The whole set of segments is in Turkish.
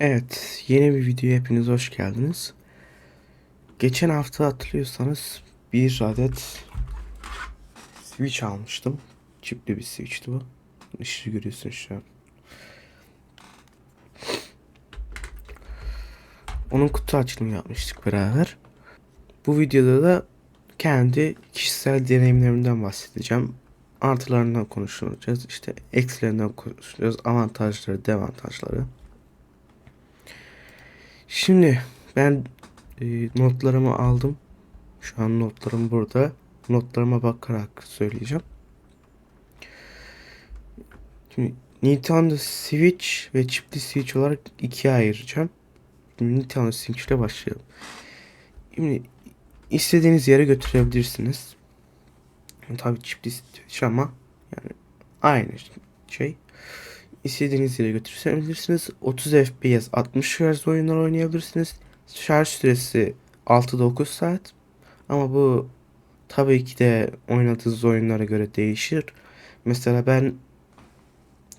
Evet, yeni bir videoya hepiniz hoş geldiniz. Geçen hafta hatırlıyorsanız bir adet Switch almıştım. Çipli bir Switch'ti bu. Işığı görüyorsunuz şu an. Onun kutu açılımı yapmıştık beraber. Bu videoda da kendi kişisel deneyimlerimden bahsedeceğim. Artılarından konuşacağız. İşte eksilerinden konuşacağız. Avantajları, dezavantajları. Şimdi ben e, notlarımı aldım. Şu an notlarım burada. Notlarıma bakarak söyleyeceğim. Şimdi Nintendo Switch ve çipli Switch olarak ikiye ayıracağım. Şimdi Nintendo Switch ile başlayalım. Şimdi istediğiniz yere götürebilirsiniz. Tabii çipli Switch ama yani aynı şey. İstediğiniz yere götürebilirsiniz. 30 FPS 60 Hz oyunlar oynayabilirsiniz. Şarj süresi 6-9 saat. Ama bu tabii ki de oynadığınız oyunlara göre değişir. Mesela ben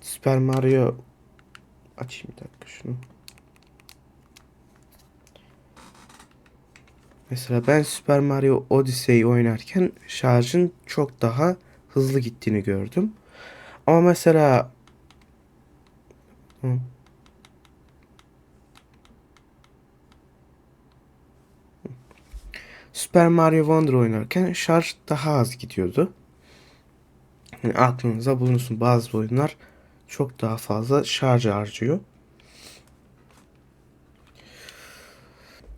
Super Mario açayım bir dakika şunu. Mesela ben Super Mario Odyssey oynarken şarjın çok daha hızlı gittiğini gördüm. Ama mesela Hı. Super Mario Wonder oynarken şarj daha az gidiyordu. Yani aklınıza bulunsun bazı oyunlar çok daha fazla şarj harcıyor.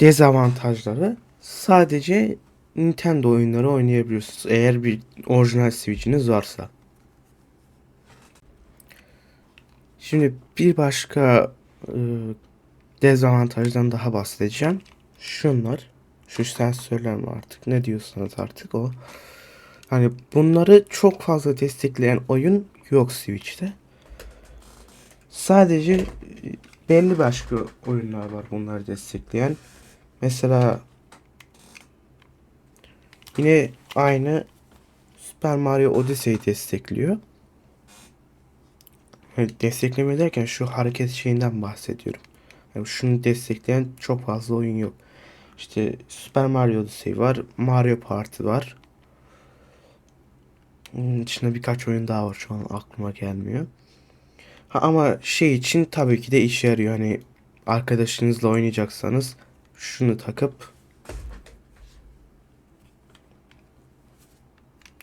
Dezavantajları sadece Nintendo oyunları oynayabiliyorsunuz eğer bir orijinal Switch'iniz varsa. Şimdi bir başka e, dezavantajdan daha bahsedeceğim. Şunlar. Şu sensörler mi artık ne diyorsanız artık o. Hani bunları çok fazla destekleyen oyun yok Switch'te. Sadece e, belli başka oyunlar var bunları destekleyen. Mesela yine aynı Super Mario Odyssey destekliyor. Yani destekleme derken şu hareket şeyinden bahsediyorum. Yani şunu destekleyen çok fazla oyun yok. İşte Super Mario Odyssey var. Mario Party var. Bunun içinde birkaç oyun daha var şu an aklıma gelmiyor. Ha, ama şey için tabii ki de işe yarıyor. Hani arkadaşınızla oynayacaksanız şunu takıp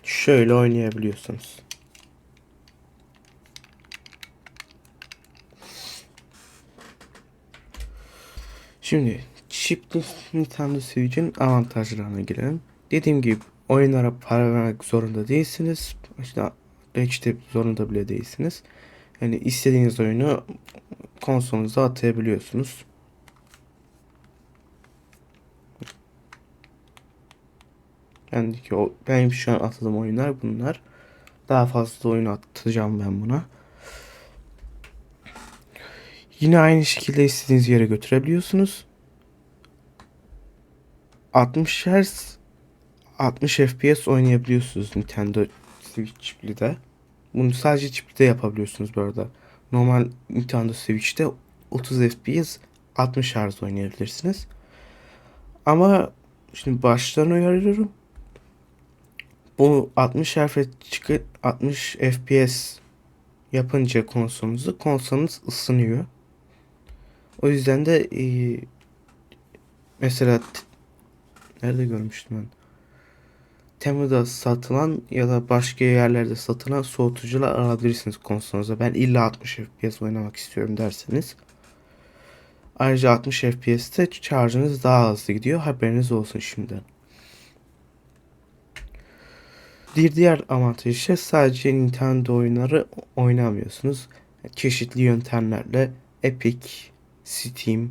şöyle oynayabiliyorsunuz. Şimdi çipli Nintendo Switch'in avantajlarına gelelim. Dediğim gibi oyunlara para vermek zorunda değilsiniz. İşte hiç de zorunda bile değilsiniz. Yani istediğiniz oyunu konsolunuza atayabiliyorsunuz. Yani ki o benim şu an atadığım oyunlar bunlar. Daha fazla oyun atacağım ben buna. Yine aynı şekilde istediğiniz yere götürebiliyorsunuz. 60 Hz 60 FPS oynayabiliyorsunuz Nintendo Switch çiplide. Bunu sadece çiplide yapabiliyorsunuz bu arada. Normal Nintendo Switch'te 30 FPS 60 Hz oynayabilirsiniz. Ama şimdi baştan uyarıyorum. Bu 60 FPS çıkıp 60 FPS yapınca konsolunuzu konsolunuz ısınıyor. O yüzden de e, mesela nerede görmüştüm ben? Temu'da satılan ya da başka yerlerde satılan soğutucular alabilirsiniz konsolunuza. Ben illa 60 FPS oynamak istiyorum derseniz. Ayrıca 60 FPS'te şarjınız daha hızlı gidiyor. Haberiniz olsun şimdiden. Bir diğer avantaj ise sadece Nintendo oyunları oynamıyorsunuz. Çeşitli yöntemlerle Epic, Steam,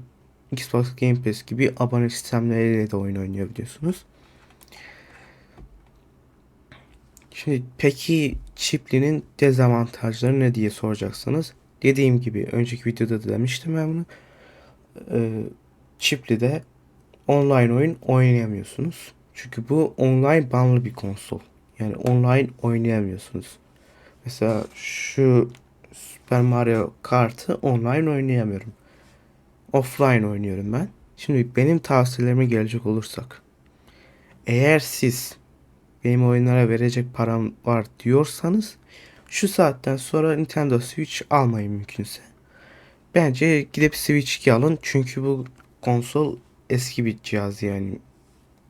Xbox Game Pass gibi abone sistemleriyle de oyun oynayabiliyorsunuz. Şimdi peki çiplinin dezavantajları ne diye soracaksanız dediğim gibi önceki videoda da demiştim ben bunu. Ee, Çipli'de online oyun oynayamıyorsunuz. Çünkü bu online banlı bir konsol. Yani online oynayamıyorsunuz. Mesela şu Super Mario Kart'ı online oynayamıyorum. Offline oynuyorum ben. Şimdi benim tavsiyelerime gelecek olursak. Eğer siz benim oyunlara verecek param var diyorsanız şu saatten sonra Nintendo Switch almayın mümkünse. Bence gidip Switch 2 alın çünkü bu konsol eski bir cihaz yani.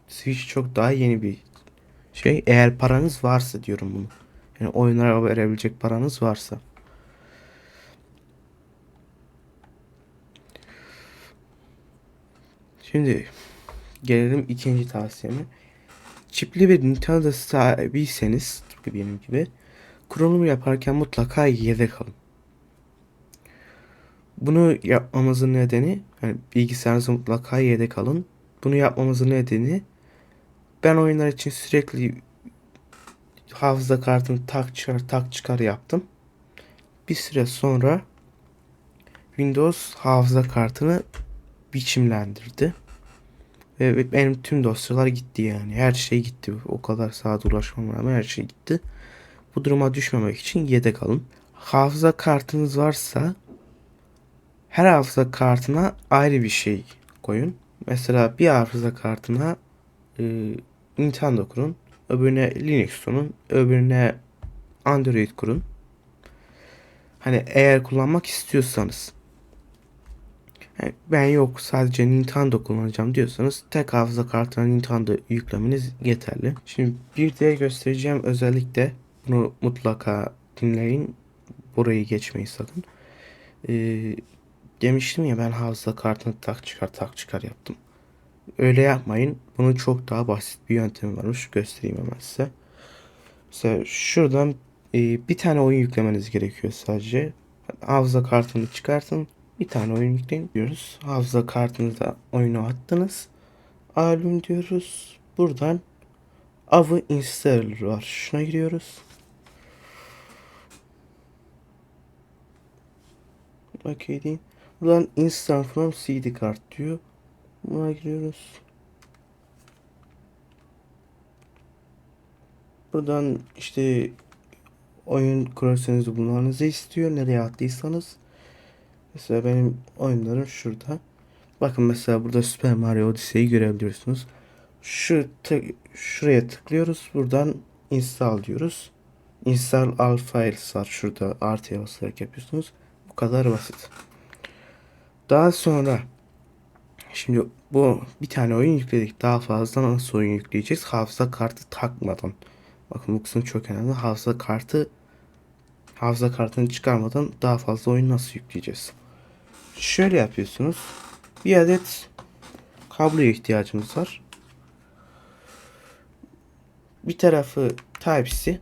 Switch çok daha yeni bir şey. Eğer paranız varsa diyorum bunu. Yani oyunlara verebilecek paranız varsa. Şimdi gelelim ikinci tavsiyeme. Çipli bir Nintendo sahibiyseniz tıpkı benim gibi kurulum yaparken mutlaka yedek alın. Bunu yapmamızın nedeni yani bilgisayarınızı mutlaka yedek alın. Bunu yapmamızın nedeni ben oyunlar için sürekli hafıza kartını tak çıkar tak çıkar yaptım. Bir süre sonra Windows hafıza kartını biçimlendirdi. Ve benim tüm dosyalar gitti yani. Her şey gitti. O kadar saat uğraşmama rağmen her şey gitti. Bu duruma düşmemek için yedek alın. Hafıza kartınız varsa her hafıza kartına ayrı bir şey koyun. Mesela bir hafıza kartına e, Nintendo kurun. Öbürüne Linux kurun. Öbürüne Android kurun. Hani eğer kullanmak istiyorsanız. Yani ben yok sadece Nintendo kullanacağım diyorsanız tek hafıza kartına Nintendo yüklemeniz yeterli. Şimdi bir diğer göstereceğim özellikle bunu mutlaka dinleyin. Burayı geçmeyin sakın. Ee, demiştim ya ben hafıza kartını tak çıkar tak çıkar yaptım. Öyle yapmayın. Bunun çok daha basit bir yöntemi varmış. Göstereyim hemen size. Mesela şuradan e, bir tane oyun yüklemeniz gerekiyor sadece. Hafıza kartını çıkartın. Bir tane oyun yükleyin diyoruz. Hafıza kartınıza oyunu attınız. Albüm diyoruz. Buradan Avı Installer var. Şuna giriyoruz. Okey diyeyim. Buradan Install from CD kart diyor. Buna giriyoruz. Buradan işte oyun kurarsanız bulmanızı istiyor. Nereye attıysanız. Mesela benim oyunlarım şurada. Bakın mesela burada Super Mario Odyssey'i görebiliyorsunuz. Şu tık, şuraya tıklıyoruz. Buradan install diyoruz. Install all files var şurada artıya basarak yapıyorsunuz. Bu kadar basit. Daha sonra şimdi bu bir tane oyun yükledik. Daha fazla nasıl oyun yükleyeceğiz? Hafıza kartı takmadan. Bakın bu kısım çok önemli. Hafıza kartı hafıza kartını çıkarmadan daha fazla oyun nasıl yükleyeceğiz? Şöyle yapıyorsunuz. Bir adet kabloya ihtiyacımız var. Bir tarafı Type-C,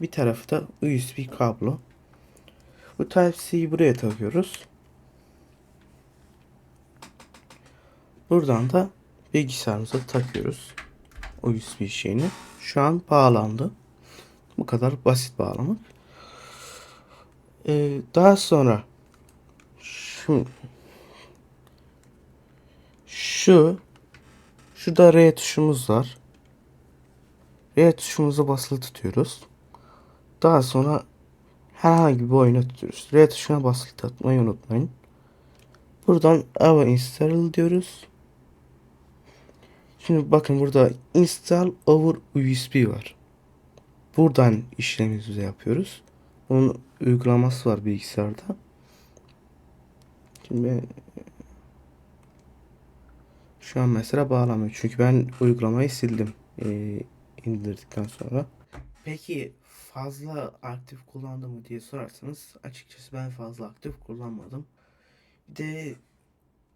bir tarafı da USB kablo. Bu Type-C'yi buraya takıyoruz. Buradan da bilgisayarımıza takıyoruz. USB şeyini. Şu an bağlandı. Bu kadar basit bağlamak. Ee, daha sonra şu şu şurada R tuşumuz var. R tuşumuzu basılı tutuyoruz. Daha sonra herhangi bir oyuna tutuyoruz. R tuşuna basılı tutmayı unutmayın. Buradan Ava install diyoruz. Şimdi bakın burada install over USB var. Buradan işlemimizi yapıyoruz. Bunun uygulaması var bilgisayarda. Şimdi şu an mesela bağlamıyor. Çünkü ben uygulamayı sildim. Ee, indirdikten sonra. Peki fazla aktif kullandı mı diye sorarsanız açıkçası ben fazla aktif kullanmadım. Bir de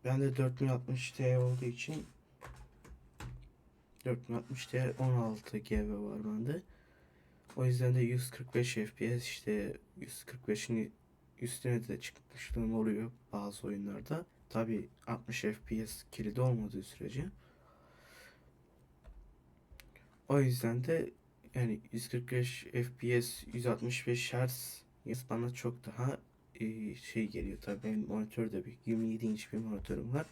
bende 4060 olduğu için 4060 16 GB var bende. O yüzden de 145 FPS işte 145'in üstüne de çıkmışlığım oluyor bazı oyunlarda. Tabi 60 FPS kilidi olmadığı sürece. O yüzden de yani 145 FPS 165 Hz bana çok daha e, şey geliyor. Tabi benim monitörde bir 27 inç bir monitörüm var.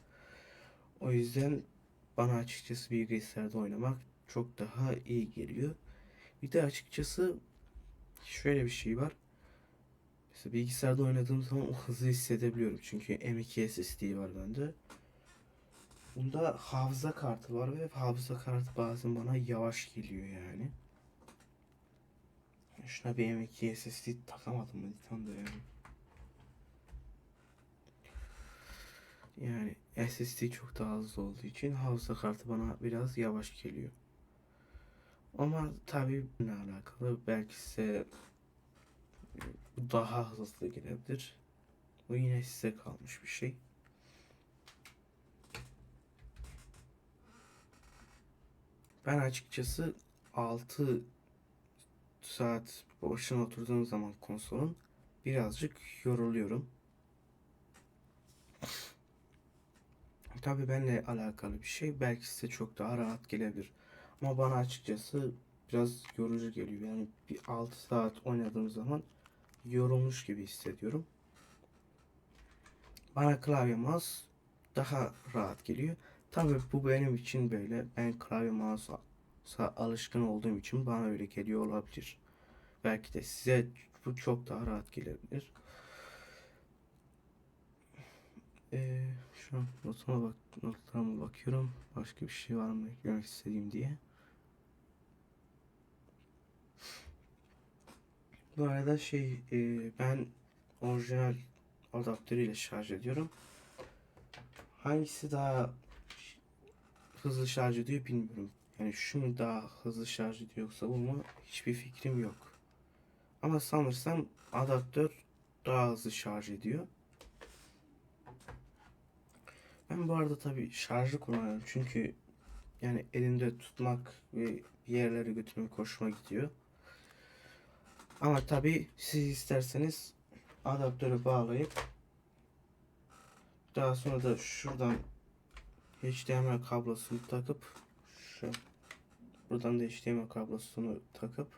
O yüzden bana açıkçası bilgisayarda oynamak çok daha iyi geliyor. Bir de açıkçası şöyle bir şey var. Mesela bilgisayarda oynadığım zaman o hızı hissedebiliyorum. Çünkü M2 SSD var bende. Bunda hafıza kartı var ve hafıza kartı bazen bana yavaş geliyor yani. Şuna bir M2 SSD takamadım mı tam da yani. Yani SSD çok daha hızlı olduğu için hafıza kartı bana biraz yavaş geliyor. Ama tabii ne alakalı belki size bu daha hızlı gelebilir. Bu yine size kalmış bir şey. Ben açıkçası 6 saat başına oturduğum zaman konsolun birazcık yoruluyorum. Tabii benimle alakalı bir şey. Belki size çok daha rahat gelebilir. Ama bana açıkçası biraz yorucu geliyor. Yani bir 6 saat oynadığım zaman yorulmuş gibi hissediyorum. Bana klavye mouse daha rahat geliyor. Tabii bu benim için böyle. Ben klavye mouse'a alışkın olduğum için bana öyle geliyor olabilir. Belki de size bu çok daha rahat gelebilir. Ee, şu an notuma bak notlarıma bakıyorum. Başka bir şey var mı eklemek istediğim diye. Bu arada şey e, ben orijinal adaptörüyle şarj ediyorum. Hangisi daha hızlı şarj ediyor bilmiyorum. Yani şu mu daha hızlı şarj ediyor yoksa bu mu hiçbir fikrim yok. Ama sanırsam adaptör daha hızlı şarj ediyor. Ben bu arada tabii şarjı kullanıyorum çünkü yani elimde tutmak ve bir yerlere götürmek hoşuma gidiyor. Ama tabii siz isterseniz adaptörü bağlayıp daha sonra da şuradan HDMI kablosunu takıp şu buradan da HDMI kablosunu takıp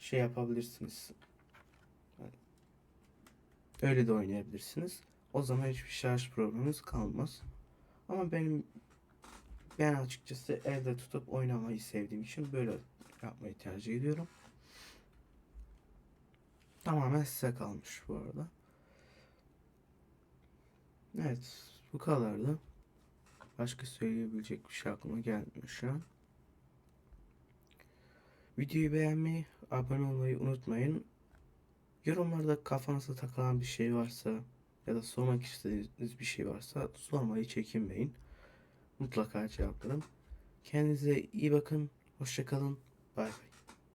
şey yapabilirsiniz. Öyle de oynayabilirsiniz. O zaman hiçbir şarj probleminiz kalmaz. Ama benim ben açıkçası evde tutup oynamayı sevdiğim için böyle yapmayı tercih ediyorum. Tamamen size kalmış bu arada. Evet, bu kadardı. Başka söyleyebilecek bir şey aklıma gelmiyor şu an. Videoyu beğenmeyi, abone olmayı unutmayın. Yorumlarda kafanıza takılan bir şey varsa ya da sormak istediğiniz bir şey varsa sormayı çekinmeyin. Mutlaka cevaplarım. Kendinize iyi bakın. Hoşçakalın. Bay bay.